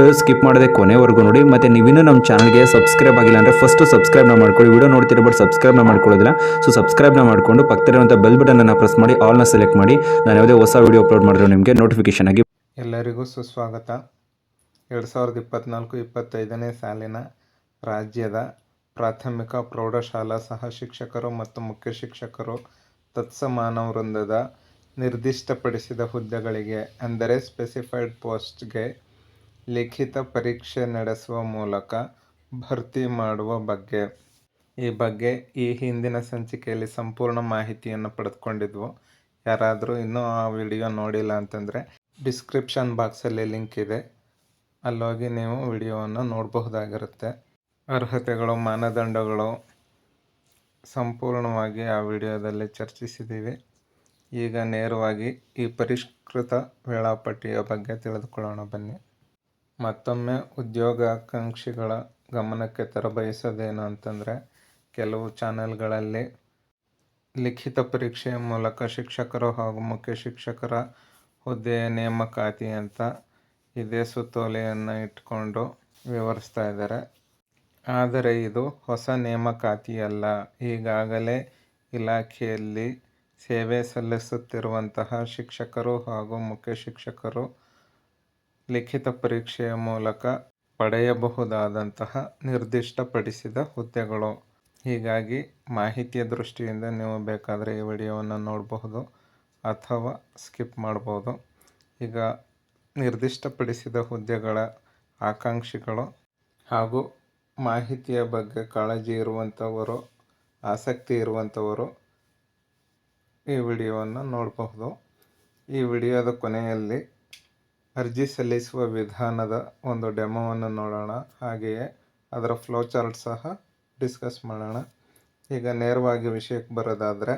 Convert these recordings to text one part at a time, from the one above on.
Video skip ಮಾಡದೆ ಕೊನೆವರೆಗೂ ನೋಡಿ. ಮತ್ತು ನೀವಿನ್ನೂ ನಮ್ಮ ಚಾನಲ್ಗೆ ಸಬ್ಸ್ಕ್ರೈಬ್ ಆಗಿಲ್ಲ ಅಂದರೆ ಫಸ್ಟು ಸಬ್ಸ್ಕ್ರೈಬ್ನ ಮಾಡ್ಕೊಳ್ಳಿ. ವಿಡಿಯೋ ನೋಡ್ತಿರೋ ಬಟ್ ಸಬ್ಸ್ಕ್ರೈಬ್ನ ಮಾಡ್ಕೊಳ್ಳೋದಿಲ್ಲ. ಸೊ ಸಬ್ಸ್ಕ್ರೈಬ್ನ ಮಾಡಿಕೊಂಡು ಪಕ್ಕದಲ್ಲಿರುವಂಥ ಬೆಲ್ ಬಟನ್ನ ಪ್ರೆಸ್ ಮಾಡಿ ಆಲ್ನ ಸೆಲೆಕ್ಟ್ ಮಾಡಿ. ನಾನು ಯಾವುದೇ ಹೊಸ ವಿಡಿಯೋ ಅಪ್ಲೋಡ್ ಮಾಡಿದ್ರು ನಿಮಗೆ ನೋಟಿಫಿಕೇಶನ್ ಆಗಿ ಎಲ್ಲರಿಗೂ ಸುಸ್ವಾಗತ. ಎರಡು ಸಾವಿರದ ಇಪ್ಪತ್ತ್ನಾಲ್ಕು ಇಪ್ಪತ್ತೈದನೇ ಸಾಲಿನ ರಾಜ್ಯದ ಪ್ರಾಥಮಿಕ ಪ್ರೌಢಶಾಲಾ ಸಹ ಶಿಕ್ಷಕರು ಮತ್ತು ಮುಖ್ಯ ಶಿಕ್ಷಕರು ತತ್ಸಮಾನ ವೃಂದದ ನಿರ್ದಿಷ್ಟಪಡಿಸಿದ ಹುದ್ದೆಗಳಿಗೆ, ಅಂದರೆ ಸ್ಪೆಸಿಫೈಡ್ ಪೋಸ್ಟ್ಗೆ ಲಿಖಿತ ಪರೀಕ್ಷೆ ನಡೆಸುವ ಮೂಲಕ ಭರ್ತಿ ಮಾಡುವ ಬಗ್ಗೆ. ಈ ಬಗ್ಗೆ ಈ ಹಿಂದಿನ ಸಂಚಿಕೆಯಲ್ಲಿ ಸಂಪೂರ್ಣ ಮಾಹಿತಿಯನ್ನು ಪಡೆದುಕೊಂಡಿದ್ವು. ಯಾರಾದರೂ ಇನ್ನೂ ಆ ವಿಡಿಯೋ ನೋಡಿಲ್ಲ ಅಂತಂದರೆ ಡಿಸ್ಕ್ರಿಪ್ಷನ್ ಬಾಕ್ಸಲ್ಲಿ ಲಿಂಕ್ ಇದೆ. ಅಲ್ಲೋಗಿ ನೀವು ವಿಡಿಯೋವನ್ನು ನೋಡಬಹುದಾಗಿರುತ್ತೆ. ಅರ್ಹತೆಗಳು, ಮಾನದಂಡಗಳು ಸಂಪೂರ್ಣವಾಗಿ ಆ ವಿಡಿಯೋದಲ್ಲಿ ಚರ್ಚಿಸಿದ್ದೀವಿ. ಈಗ ನೇರವಾಗಿ ಈ ಪರಿಷ್ಕೃತ ವೇಳಾಪಟ್ಟಿಯ ಬಗ್ಗೆ ತಿಳಿದುಕೊಳ್ಳೋಣ ಬನ್ನಿ. ಮತ್ತೊಮ್ಮೆ ಉದ್ಯೋಗಾಕಾಂಕ್ಷಿಗಳ ಗಮನಕ್ಕೆ ತರಬಯಸೋದೇನು ಅಂತಂದರೆ, ಕೆಲವು ಚಾನೆಲ್ಗಳಲ್ಲಿ ಲಿಖಿತ ಪರೀಕ್ಷೆಯ ಮೂಲಕ ಶಿಕ್ಷಕರು ಹಾಗೂ ಮುಖ್ಯ ಶಿಕ್ಷಕರ ಹುದ್ದೆಯ ನೇಮಕಾತಿ ಅಂತ ಇದೇ ಸುತ್ತೋಲೆಯನ್ನು ಇಟ್ಕೊಂಡು ವಿವರಿಸ್ತಾ ಇದ್ದಾರೆ. ಆದರೆ ಇದು ಹೊಸ ನೇಮಕಾತಿಯಲ್ಲ. ಈಗಾಗಲೇ ಇಲಾಖೆಯಲ್ಲಿ ಸೇವೆ ಸಲ್ಲಿಸುತ್ತಿರುವಂತಹ ಶಿಕ್ಷಕರು ಹಾಗೂ ಮುಖ್ಯ ಶಿಕ್ಷಕರು ಲಿಖಿತ ಪರೀಕ್ಷೆಯ ಮೂಲಕ ಪಡೆಯಬಹುದಾದಂತಹ ನಿರ್ದಿಷ್ಟಪಡಿಸಿದ ಹುದ್ದೆಗಳು. ಹೀಗಾಗಿ ಮಾಹಿತಿಯ ದೃಷ್ಟಿಯಿಂದ ನೀವು ಬೇಕಾದರೆ ಈ ವಿಡಿಯೋವನ್ನು ನೋಡಬಹುದು ಅಥವಾ ಸ್ಕಿಪ್ ಮಾಡ್ಬೋದು ಈಗ ನಿರ್ದಿಷ್ಟಪಡಿಸಿದ ಹುದ್ದೆಗಳ ಆಕಾಂಕ್ಷಿಗಳು ಹಾಗೂ ಮಾಹಿತಿಯ ಬಗ್ಗೆ ಕಾಳಜಿ ಇರುವಂಥವರು ಆಸಕ್ತಿ ಇರುವಂಥವರು ಈ ವಿಡಿಯೋವನ್ನು ನೋಡಬಹುದು. ಈ ವಿಡಿಯೋದ ಕೊನೆಯಲ್ಲಿ ಅರ್ಜಿ ಸಲ್ಲಿಸುವ ವಿಧಾನದ ಒಂದು ಡೆಮೋವನ್ನು ನೋಡೋಣ. ಹಾಗೆಯೇ ಅದರ ಫ್ಲೋ ಚಾರ್ಟ್ ಸಹ ಡಿಸ್ಕಸ್ ಮಾಡೋಣ. ಈಗ ನೇರವಾಗಿ ವಿಷಯಕ್ಕೆ ಬರೋದಾದರೆ,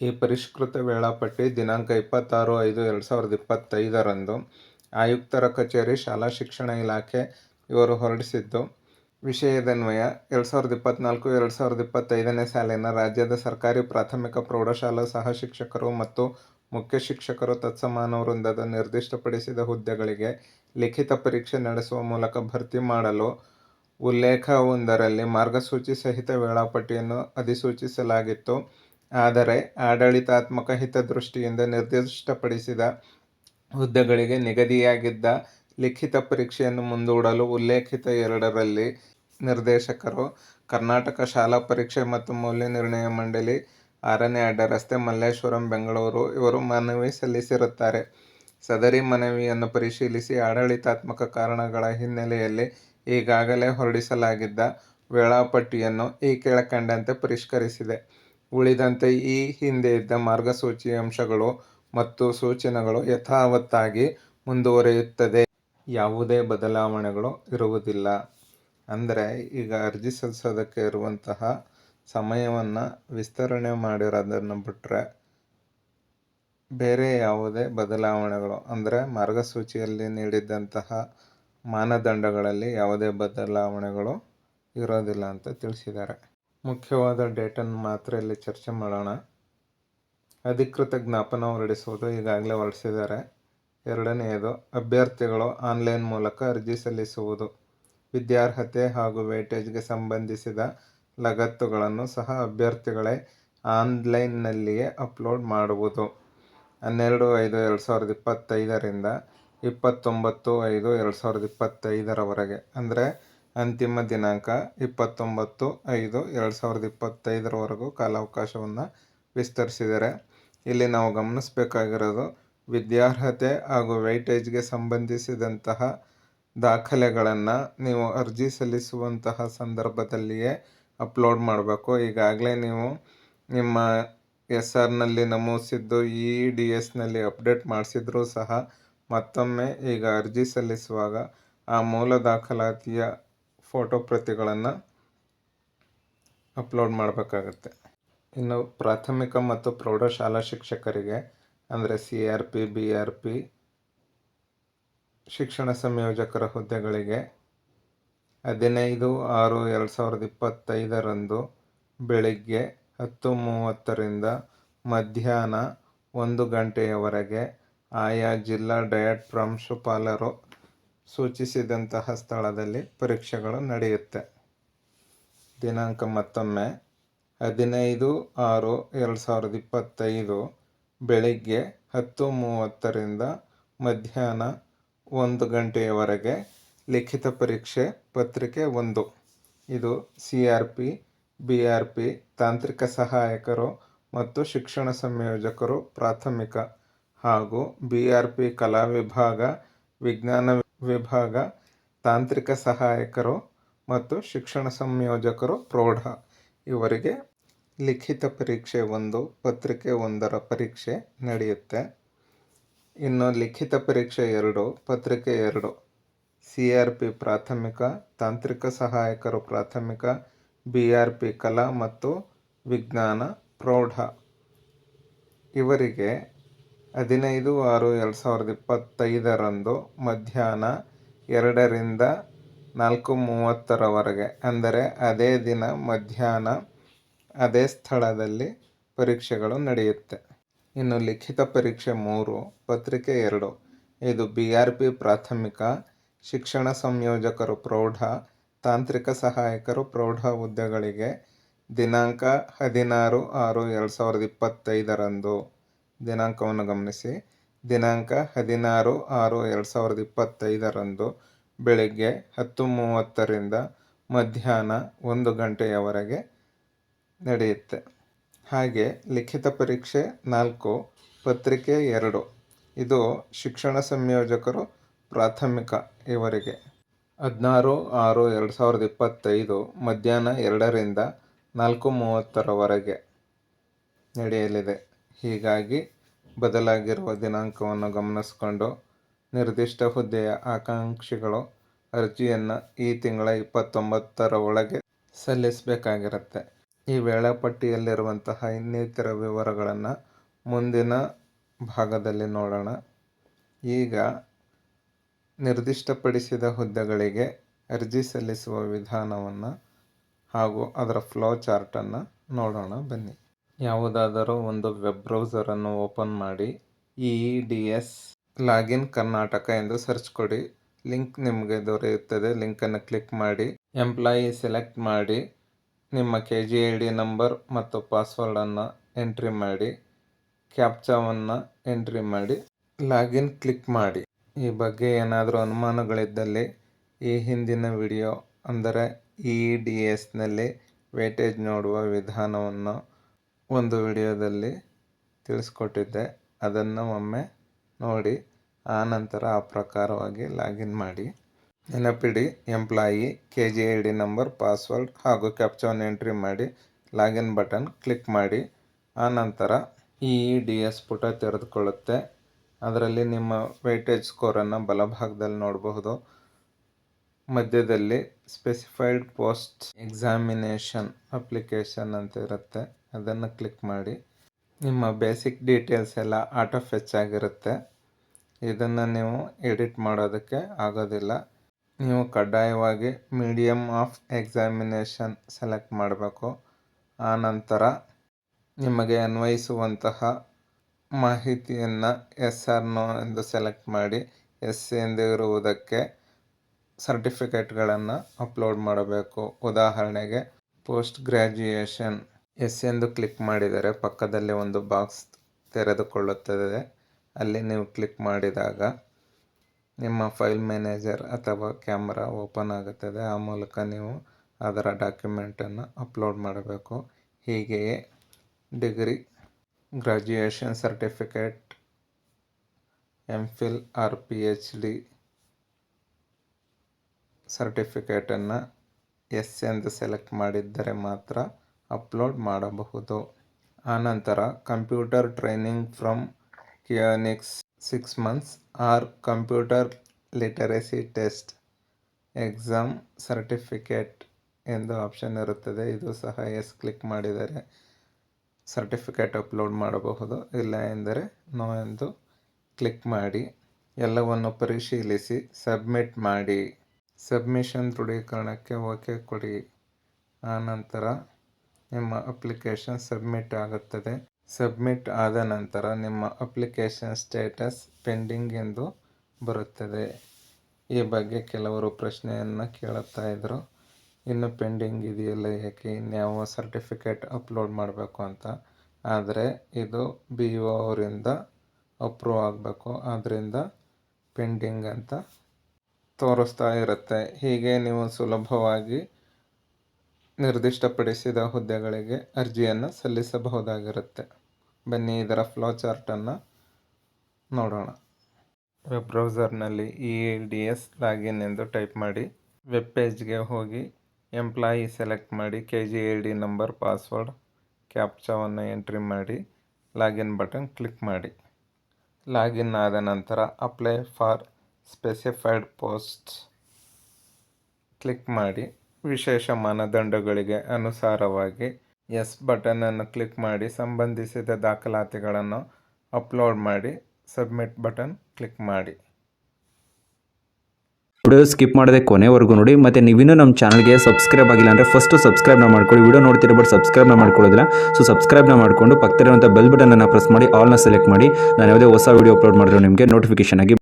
ಈ ಪರಿಷ್ಕೃತ ವೇಳಾಪಟ್ಟಿ ದಿನಾಂಕ ಇಪ್ಪತ್ತಾರು ಐದು ಎರಡು ಸಾವಿರದ ಇಪ್ಪತ್ತೈದರಂದು ಆಯುಕ್ತರ ಕಚೇರಿ, ಶಾಲಾ ಶಿಕ್ಷಣ ಇಲಾಖೆ ಇವರು ಹೊರಡಿಸಿದ್ದು. ವಿಷಯದನ್ವಯ, ಎರಡು ಸಾವಿರದ ಇಪ್ಪತ್ತ್ನಾಲ್ಕು ಎರಡು ಸಾವಿರದ ಇಪ್ಪತ್ತೈದನೇ ಸಾಲಿನ ರಾಜ್ಯದ ಸರ್ಕಾರಿ ಪ್ರಾಥಮಿಕ ಪ್ರೌಢಶಾಲಾ ಸಹ ಶಿಕ್ಷಕರು ಮತ್ತು ಮುಖ್ಯ ಶಿಕ್ಷಕರು ತತ್ಸಮಾನ ವೃಂದದ ನಿರ್ದಿಷ್ಟಪಡಿಸಿದ ಹುದ್ದೆಗಳಿಗೆ ಲಿಖಿತ ಪರೀಕ್ಷೆ ನಡೆಸುವ ಮೂಲಕ ಭರ್ತಿ ಮಾಡಲು ಉಲ್ಲೇಖವೊಂದರಲ್ಲಿ ಮಾರ್ಗಸೂಚಿ ಸಹಿತ ವೇಳಾಪಟ್ಟಿಯನ್ನು ಅಧಿಸೂಚಿಸಲಾಗಿತ್ತು. ಆದರೆ ಆಡಳಿತಾತ್ಮಕ ಹಿತದೃಷ್ಟಿಯಿಂದ ನಿರ್ದಿಷ್ಟಪಡಿಸಿದ ಹುದ್ದೆಗಳಿಗೆ ನಿಗದಿಯಾಗಿದ್ದ ಲಿಖಿತ ಪರೀಕ್ಷೆಯನ್ನು ಮುಂದೂಡಲು ಉಲ್ಲೇಖಿತ ಎರಡರಲ್ಲಿ ನಿರ್ದೇಶಕರು ಕರ್ನಾಟಕ ಶಾಲಾ ಪರೀಕ್ಷೆ ಮತ್ತು ಮೌಲ್ಯ ನಿರ್ಣಯ ಮಂಡಳಿ ಆರನೇ ಅಡ್ಡ ರಸ್ತೆ ಮಲ್ಲೇಶ್ವರಂ, ಬೆಂಗಳೂರು, ಇವರು ಮನವಿ ಸಲ್ಲಿಸಿರುತ್ತಾರೆ. ಸದರಿ ಮನವಿಯನ್ನು ಪರಿಶೀಲಿಸಿ ಆಡಳಿತಾತ್ಮಕ ಕಾರಣಗಳ ಹಿನ್ನೆಲೆಯಲ್ಲಿ ಈಗಾಗಲೇ ಹೊರಡಿಸಲಾಗಿದ್ದ ವೇಳಾಪಟ್ಟಿಯನ್ನು ಈ ಕೆಳಕಂಡಂತೆ ಪರಿಷ್ಕರಿಸಿದೆ. ಉಳಿದಂತೆ ಈ ಹಿಂದೆ ಇದ್ದ ಮಾರ್ಗಸೂಚಿ ಅಂಶಗಳು ಮತ್ತು ಸೂಚನೆಗಳು ಯಥಾವತ್ತಾಗಿ ಮುಂದುವರಿಯುತ್ತದೆ. ಯಾವುದೇ ಬದಲಾವಣೆಗಳು ಇರುವುದಿಲ್ಲ. ಅಂದರೆ ಈಗ ಅರ್ಜಿ ಸಲ್ಲಿಸೋದಕ್ಕೆ ಇರುವಂತಹ ಸಮಯವನ್ನು ವಿಸ್ತರಣೆ ಮಾಡಿರೋದನ್ನು ಬಿಟ್ಟರೆ ಬೇರೆ ಯಾವುದೇ ಬದಲಾವಣೆಗಳು, ಅಂದರೆ ಮಾರ್ಗಸೂಚಿಯಲ್ಲಿ ನೀಡಿದ್ದಂತಹ ಮಾನದಂಡಗಳಲ್ಲಿ ಯಾವುದೇ ಬದಲಾವಣೆಗಳು ಇರೋದಿಲ್ಲ ಅಂತ ತಿಳಿಸಿದ್ದಾರೆ. ಮುಖ್ಯವಾದ ಡೇಟನ್ನು ಮಾತ್ರ ಇಲ್ಲಿ ಚರ್ಚೆ ಮಾಡೋಣ. ಅಧಿಕೃತ ಜ್ಞಾಪನ ಹೊರಡಿಸುವುದು ಈಗಾಗಲೇ ಹೊರಡಿಸಿದ್ದಾರೆ. ಎರಡನೆಯದು, ಅಭ್ಯರ್ಥಿಗಳು ಆನ್ಲೈನ್ ಮೂಲಕ ಅರ್ಜಿ ಸಲ್ಲಿಸುವುದು. ವಿದ್ಯಾರ್ಹತೆ ಹಾಗೂ ವೇಟೇಜ್ಗೆ ಸಂಬಂಧಿಸಿದ ಲಗತ್ತುಗಳನ್ನು ಸಹ ಅಭ್ಯರ್ಥಿಗಳೇ ಆನ್ಲೈನ್ನಲ್ಲಿಯೇ ಅಪ್ಲೋಡ್ ಮಾಡುವುದು. ಹನ್ನೆರಡು ಐದು ಎರಡು ಸಾವಿರದ ಇಪ್ಪತ್ತೈದರಿಂದ ಇಪ್ಪತ್ತೊಂಬತ್ತು ಐದು ಎರಡು ಸಾವಿರದ ಇಪ್ಪತ್ತೈದರವರೆಗೆ, ಅಂದರೆ ಅಂತಿಮ ದಿನಾಂಕ ಇಪ್ಪತ್ತೊಂಬತ್ತು ಐದು ಎರಡು ಸಾವಿರದ ಇಪ್ಪತ್ತೈದರವರೆಗೂ ಕಾಲಾವಕಾಶವನ್ನು ವಿಸ್ತರಿಸಿದ್ದಾರೆ ಇಲ್ಲಿ ನಾವು ಗಮನಿಸಬೇಕಾಗಿರೋದು ವಿದ್ಯಾರ್ಹತೆ ಹಾಗೂ ವೈಟೇಜ್ಗೆ ಸಂಬಂಧಿಸಿದಂತಹ ದಾಖಲೆಗಳನ್ನು ನೀವು ಅರ್ಜಿ ಸಲ್ಲಿಸುವಂತಹ ಸಂದರ್ಭದಲ್ಲಿಯೇ ಅಪ್ಲೋಡ್ ಮಾಡಬೇಕು. ಈಗಾಗಲೇ ನೀವು ನಿಮ್ಮ ಎಸ್ ಆರ್ನಲ್ಲಿ ನಮೂದಿಸಿದ್ದು ಇ ಡಿ ಎಸ್ನಲ್ಲಿ ಅಪ್ಡೇಟ್ ಮಾಡಿಸಿದ್ರೂ ಸಹ ಮತ್ತೊಮ್ಮೆ ಈಗ ಅರ್ಜಿ ಸಲ್ಲಿಸುವಾಗ ಆ ಮೂಲ ದಾಖಲಾತಿಯ ಫೋಟೋ ಪ್ರತಿಗಳನ್ನು ಅಪ್ಲೋಡ್ ಮಾಡಬೇಕಾಗತ್ತೆ. ಇನ್ನು ಪ್ರಾಥಮಿಕ ಮತ್ತು ಪ್ರೌಢಶಾಲಾ ಶಿಕ್ಷಕರಿಗೆ, ಅಂದರೆ C R P, B R P, ಶಿಕ್ಷಣ ಸಂಯೋಜಕರ ಹುದ್ದೆಗಳಿಗೆ ಹದಿನೈದು ಆರು ಎರಡು ಸಾವಿರದ ಇಪ್ಪತ್ತೈದರಂದು ಬೆಳಿಗ್ಗೆ ಹತ್ತು ಮೂವತ್ತರಿಂದ ಮಧ್ಯಾಹ್ನ ಒಂದು ಗಂಟೆಯವರೆಗೆ ಆಯಾ ಜಿಲ್ಲಾ ಡಯಟ್ ಪ್ರಾಂಶುಪಾಲರು ಸೂಚಿಸಿದಂತಹ ಸ್ಥಳದಲ್ಲಿ ಪರೀಕ್ಷೆಗಳು ನಡೆಯುತ್ತೆ. ದಿನಾಂಕ ಮತ್ತೊಮ್ಮೆ. ಹದಿನೈದು ಆರು ಎರಡು ಸಾವಿರದ ಇಪ್ಪತ್ತೈದು ಬೆಳಿಗ್ಗೆ ಹತ್ತು ಮೂವತ್ತರಿಂದ ಮಧ್ಯಾಹ್ನ ಒಂದು ಗಂಟೆಯವರೆಗೆ ಲಿಖಿತ ಪರೀಕ್ಷೆ ಪತ್ರಿಕೆ ಒಂದು. ಇದು C R P B R P ತಾಂತ್ರಿಕ ಸಹಾಯಕರು ಮತ್ತು ಶಿಕ್ಷಣ ಸಂಯೋಜಕರು ಪ್ರಾಥಮಿಕ ಹಾಗೂ ಬಿ ಆರ್ ಪಿ ಕಲಾ ವಿಭಾಗ, ವಿಜ್ಞಾನ ವಿಭಾಗ, ತಾಂತ್ರಿಕ ಸಹಾಯಕರು ಮತ್ತು ಶಿಕ್ಷಣ ಸಂಯೋಜಕರು ಪ್ರೌಢ. ಇವರಿಗೆ ಲಿಖಿತ ಪರೀಕ್ಷೆ ಒಂದು, ಪತ್ರಿಕೆ ಒಂದರ ಪರೀಕ್ಷೆ ನಡೆಯುತ್ತೆ. ಇನ್ನು ಲಿಖಿತ ಪರೀಕ್ಷೆ ಎರಡು, ಪತ್ರಿಕೆ ಎರಡು. ಸಿ ಆರ್ ಪಿ ಪ್ರಾಥಮಿಕ, ತಾಂತ್ರಿಕ ಸಹಾಯಕರು ಪ್ರಾಥಮಿಕ ಬಿಆರ್ಪಿ ಕಲಾ ಮತ್ತು ವಿಜ್ಞಾನ, ಪ್ರೌಢ. ಇವರಿಗೆ ಹದಿನೈದು ಆರು ಎರಡು ಸಾವಿರದ ಇಪ್ಪತ್ತೈದರಂದು ಮಧ್ಯಾಹ್ನ ಎರಡರಿಂದ ನಾಲ್ಕು ಮೂವತ್ತರವರೆಗೆ, ಅಂದರೆ ಅದೇ ದಿನ ಮಧ್ಯಾಹ್ನ ಅದೇ ಸ್ಥಳದಲ್ಲಿ ಪರೀಕ್ಷೆಗಳು ನಡೆಯುತ್ತೆ. ಇನ್ನು ಲಿಖಿತ ಪರೀಕ್ಷೆ ಮೂರು, ಪತ್ರಿಕೆ ಎರಡು. ಇದು ಬಿ ಆರ್ ಪಿ ಪ್ರಾಥಮಿಕ ಶಿಕ್ಷಣ ಸಂಯೋಜಕರು ಪ್ರೌಢ, ತಾಂತ್ರಿಕ ಸಹಾಯಕರು ಪ್ರೌಢ ಹುದ್ದೆಗಳಿಗೆ ದಿನಾಂಕ ಹದಿನಾರು ಆರು ಎರಡು ಸಾವಿರದ ಇಪ್ಪತ್ತೈದರಂದು. ದಿನಾಂಕವನ್ನು ಗಮನಿಸಿ. ದಿನಾಂಕ ಹದಿನಾರು ಆರು ಎರಡು ಸಾವಿರದ ಇಪ್ಪತ್ತೈದರಂದು ಬೆಳಗ್ಗೆ ಹತ್ತು ಮೂವತ್ತರಿಂದ ಮಧ್ಯಾಹ್ನ ಒಂದು ಗಂಟೆಯವರೆಗೆ ನಡೆಯುತ್ತೆ. ಹಾಗೆ ಲಿಖಿತ ಪರೀಕ್ಷೆ ನಾಲ್ಕು, ಪತ್ರಿಕೆ ಎರಡು. ಇದು ಶಿಕ್ಷಣ ಸಂಯೋಜಕರು ಪ್ರಾಥಮಿಕ ಇವರಿಗೆ ಹದಿನಾರು ಆರು ಎರಡು ಸಾವಿರದ ಇಪ್ಪತ್ತೈದು ಮಧ್ಯಾಹ್ನ ಎರಡರಿಂದ ನಾಲ್ಕು ಮೂವತ್ತರವರೆಗೆ ನಡೆಯಲಿದೆ. ಹೀಗಾಗಿ ಬದಲಾಗಿರುವ ದಿನಾಂಕವನ್ನು ಗಮನಿಸಿಕೊಂಡು ನಿರ್ದಿಷ್ಟ ಹುದ್ದೆಯ ಆಕಾಂಕ್ಷಿಗಳು ಅರ್ಜಿಯನ್ನು ಈ ತಿಂಗಳ ಇಪ್ಪತ್ತೊಂಬತ್ತರ ಒಳಗೆ ಸಲ್ಲಿಸಬೇಕಾಗಿರುತ್ತೆ. ಈ ವೇಳಾಪಟ್ಟಿಯಲ್ಲಿರುವಂತಹ ಇನ್ನಿತರ ವಿವರಗಳನ್ನು ಮುಂದಿನ ಭಾಗದಲ್ಲಿ ನೋಡೋಣ. ಈಗ ನಿರ್ದಿಷ್ಟಪಡಿಸಿದ ಹುದ್ದೆಗಳಿಗೆ ಅರ್ಜಿ ಸಲ್ಲಿಸುವ ವಿಧಾನವನ್ನು ಹಾಗೂ ಅದರ ಫ್ಲೋ ಚಾರ್ಟನ್ನು ನೋಡೋಣ, ಬನ್ನಿ. ಯಾವುದಾದರೂ ಒಂದು ವೆಬ್ ಬ್ರೌಸರನ್ನು ಓಪನ್ ಮಾಡಿ E D S login Karnataka ಎಂದು ಸರ್ಚ್ ಕೊಡಿ. ಲಿಂಕ್ ನಿಮಗೆ ದೊರೆಯುತ್ತದೆ. ಲಿಂಕನ್ನು ಕ್ಲಿಕ್ ಮಾಡಿ. ಎಂಪ್ಲಾಯಿ ಸೆಲೆಕ್ಟ್ ಮಾಡಿ. ನಿಮ್ಮ K G I D number ಮತ್ತು ಪಾಸ್ವರ್ಡನ್ನು ಎಂಟ್ರಿ ಮಾಡಿ. ಕ್ಯಾಪ್ಚಾವನ್ನು ಎಂಟ್ರಿ ಮಾಡಿ. ಲಾಗಿನ್ ಕ್ಲಿಕ್ ಮಾಡಿ. ಈ ಬಗ್ಗೆ ಏನಾದರೂ ಅನುಮಾನಗಳಿದ್ದಲ್ಲಿ ಈ ಹಿಂದಿನ ವಿಡಿಯೋ ಅಂದರೆ ಇ ಡಿ ಎಸ್ನಲ್ಲಿ ವೇಟೇಜ್ ನೋಡುವ ವಿಧಾನವನ್ನು ಒಂದು ವಿಡಿಯೋದಲ್ಲಿ ತಿಳಿಸ್ಕೊಟ್ಟಿದ್ದೆ. ಅದನ್ನು ಒಮ್ಮೆ ನೋಡಿ ಆನಂತರ ಆ ಪ್ರಕಾರವಾಗಿ ಲಾಗಿನ್ ಮಾಡಿ. ನೆನಪಿಡಿ, employee K G I D number, password ಹಾಗೂ ಕ್ಯಾಪ್ಚನ್ ಎಂಟ್ರಿ ಮಾಡಿ, ಲಾಗಿನ್ ಬಟನ್ ಕ್ಲಿಕ್ ಮಾಡಿ. ಆನಂತರ ಇ ಡಿ ಎಸ್ ಪುಟ ತೆರೆದುಕೊಳ್ಳುತ್ತೆ. ಅದರಲ್ಲಿ ನಿಮ್ಮ ವೆಯ್ಟೇಜ್ ಸ್ಕೋರನ್ನು ಬಲಭಾಗದಲ್ಲಿ ನೋಡಬಹುದು. ಮಧ್ಯದಲ್ಲಿ ಸ್ಪೆಸಿಫೈಡ್ ಪೋಸ್ಟ್ ಎಕ್ಸಾಮಿನೇಷನ್ ಅಪ್ಲಿಕೇಶನ್ ಅಂತ ಇರುತ್ತೆ. ಅದನ್ನು ಕ್ಲಿಕ್ ಮಾಡಿ. ನಿಮ್ಮ ಬೇಸಿಕ್ ಡೀಟೇಲ್ಸ್ ಎಲ್ಲ ಆಟೋ ಫೆಚ್ ಆಗಿರುತ್ತೆ. ಇದನ್ನು ನೀವು ಎಡಿಟ್ ಮಾಡೋದಕ್ಕೆ ಆಗೋದಿಲ್ಲ. ನೀವು ಕಡ್ಡಾಯವಾಗಿ ಮೀಡಿಯಮ್ ಆಫ್ ಎಕ್ಸಾಮಿನೇಷನ್ ಸೆಲೆಕ್ಟ್ ಮಾಡಬೇಕು. ಆನಂತರ ನಿಮಗೆ ಅನ್ವಯಿಸುವಂತಹ ಮಾಹಿತಿಯನ್ನು ಎಸ್ ಆರ್ ನೋ ಎಂದು ಸೆಲೆಕ್ಟ್ ಮಾಡಿ ಎಸ್ ಎಂದು ಇರುವುದಕ್ಕೆ ಸರ್ಟಿಫಿಕೇಟ್ಗಳನ್ನು ಅಪ್ಲೋಡ್ ಮಾಡಬೇಕು. ಉದಾಹರಣೆಗೆ, ಪೋಸ್ಟ್ ಗ್ರ್ಯಾಜುಯೇಷನ್. ಎಸ್ ಎಂದು ಕ್ಲಿಕ್ ಮಾಡಿದರೆ ಪಕ್ಕದಲ್ಲಿ ಒಂದು ಬಾಕ್ಸ್ ತೆರೆದುಕೊಳ್ಳುತ್ತದೆ. ಅಲ್ಲಿ ನೀವು ಕ್ಲಿಕ್ ಮಾಡಿದಾಗ ನಿಮ್ಮ ಫೈಲ್ ಮ್ಯಾನೇಜರ್ ಅಥವಾ ಕ್ಯಾಮ್ರಾ ಓಪನ್ ಆಗುತ್ತದೆ. ಆ ಮೂಲಕ ನೀವು ಅದರ ಡಾಕ್ಯುಮೆಂಟನ್ನು ಅಪ್ಲೋಡ್ ಮಾಡಬೇಕು. ಹೀಗೆಯೇ degree graduation certificate M Phil or P H D ಸರ್ಟಿಫಿಕೇಟನ್ನು ಎಸ್ ಎಂದು ಸೆಲೆಕ್ಟ್ ಮಾಡಿದ್ದರೆ ಮಾತ್ರ ಅಪ್ಲೋಡ್ ಮಾಡಬಹುದು. ಆನಂತರ computer training from Keonics six months or computer literacy test exam certificate ಎಂದು ಆಪ್ಷನ್ ಇರುತ್ತದೆ. ಇದು ಸಹ ಎಸ್ ಕ್ಲಿಕ್ ಮಾಡಿದರೆ ಸರ್ಟಿಫಿಕೇಟ್ ಅಪ್ಲೋಡ್ ಮಾಡಬಹುದು, ಇಲ್ಲ ಎಂದರೆ ನೋ ಎಂದು ಕ್ಲಿಕ್ ಮಾಡಿ. ಎಲ್ಲವನ್ನು ಪರಿಶೀಲಿಸಿ, ಸಬ್ಮಿಟ್ ಮಾಡಿ. ಸಬ್ಮಿಷನ್ ದೃಢೀಕರಣಕ್ಕೆ ಓಕೆ ಕೊಡಿ. ಆನಂತರ ನಿಮ್ಮ ಅಪ್ಲಿಕೇಶನ್ ಸಬ್ಮಿಟ್ ಆಗುತ್ತದೆ. ಸಬ್ಮಿಟ್ ಆದ ನಂತರ ನಿಮ್ಮ ಅಪ್ಲಿಕೇಶನ್ ಸ್ಟೇಟಸ್ ಪೆಂಡಿಂಗ್ ಎಂದು ಬರುತ್ತದೆ. ಈ ಬಗ್ಗೆ ಕೆಲವರು ಪ್ರಶ್ನೆಯನ್ನು ಕೇಳುತ್ತಾ ಇದ್ದರು ಇನ್ನು ಪೆಂಡಿಂಗ್ ಇದೆಯಲ್ಲ ಏಕೆ ಇನ್ಯಾವ ಸರ್ಟಿಫಿಕೇಟ್ ಅಪ್ಲೋಡ್ ಮಾಡಬೇಕು ಅಂತ. ಆದರೆ ಇದು ಬಿ ಒ ಅವರಿಂದ ಅಪ್ರೂವ್ ಆಗಬೇಕು. ಆದ್ದರಿಂದ ಪೆಂಡಿಂಗ್ ಅಂತ ತೋರಿಸ್ತಾ ಇರುತ್ತೆ. ಹೀಗೆ ನೀವು ಸುಲಭವಾಗಿ ನಿರ್ದಿಷ್ಟಪಡಿಸಿದ ಹುದ್ದೆಗಳಿಗೆ ಅರ್ಜಿಯನ್ನು ಸಲ್ಲಿಸಬಹುದಾಗಿರುತ್ತೆ. ಬನ್ನಿ ಇದರ ಫ್ಲೋ ಚಾರ್ಟನ್ನು ನೋಡೋಣ. Web ಬ್ರೌಸರ್ನಲ್ಲಿ E L D S login ಎಂದು ಟೈಪ್ ಮಾಡಿ ವೆಬ್ ಪೇಜ್ಗೆ ಹೋಗಿ ಎಂಪ್ಲಾಯಿ ಸೆಲೆಕ್ಟ್ ಮಾಡಿ K G I D number password ಕ್ಯಾಪ್ಚಾವನ್ನು entry ಮಾಡಿ ಲಾಗಿನ್ ಬಟನ್ ಕ್ಲಿಕ್ ಮಾಡಿ. ಲಾಗಿನ್ ಆದ ನಂತರ apply for specified post click ಮಾಡಿ. ವಿಶೇಷ ಮಾನದಂಡಗಳಿಗೆ ಅನುಸಾರವಾಗಿ ಎಸ್ ಬಟನನ್ನು ಕ್ಲಿಕ್ ಮಾಡಿ. ಸಂಬಂಧಿಸಿದ ದಾಖಲಾತಿಗಳನ್ನು ಅಪ್ಲೋಡ್ ಮಾಡಿ. ಸಬ್ಮಿಟ್ ಬಟನ್ ಕ್ಲಿಕ್ ಮಾಡಿ. ವಿಡಿಯೋ ಸ್ಕಿಪ್ ಮಾಡದೆ ಕೊನೆವರೆಗೂ ನೋಡಿ, ಮತ್ತು ನೀವಿನ್ನೂ ನಮ್ಮ ಚಾನಲ್ಗೆ ಸಬ್ಸ್ಕ್ರೈಬ್ ಆಗಿಲ್ಲ ಅಂದರೆ ಫಸ್ಟು ಸಬ್ಸ್ಕ್ರೈಬ್ನ ಮಾಡ್ಕೊಳ್ಳಿ. ವಿಡಿಯೋ ನೋಡ್ತಿರೋ ಬಟ್ ಸಬ್ಸ್ಕ್ರೈಬ್ನ ಮಾಡ್ಕೊಳ್ಳೋದಿಲ್ಲ. ಸೊ ಸಬ್ಸ್ಕ್ರೈಬ್ನ ಮಾಡಿಕೊಂಡು ಪಕ್ಕದಲ್ಲಿರುವಂಥ ಬೆಲ್ ಬಟನನ್ನು ಪ್ರೆಸ್ ಮಾಡಿ ಆಲ್ನ ಸೆಲೆಕ್ಟ್ ಮಾಡಿ. ನಾನು ಯಾವುದೇ ಹೊಸ ವಿಡಿಯೋ ಅಪ್ಲೋಡ್ ಮಾಡಿದ್ರು ನಿಮಗೆ ನೋಟಿಫಿಕೇಶನ್ ಆಗಿ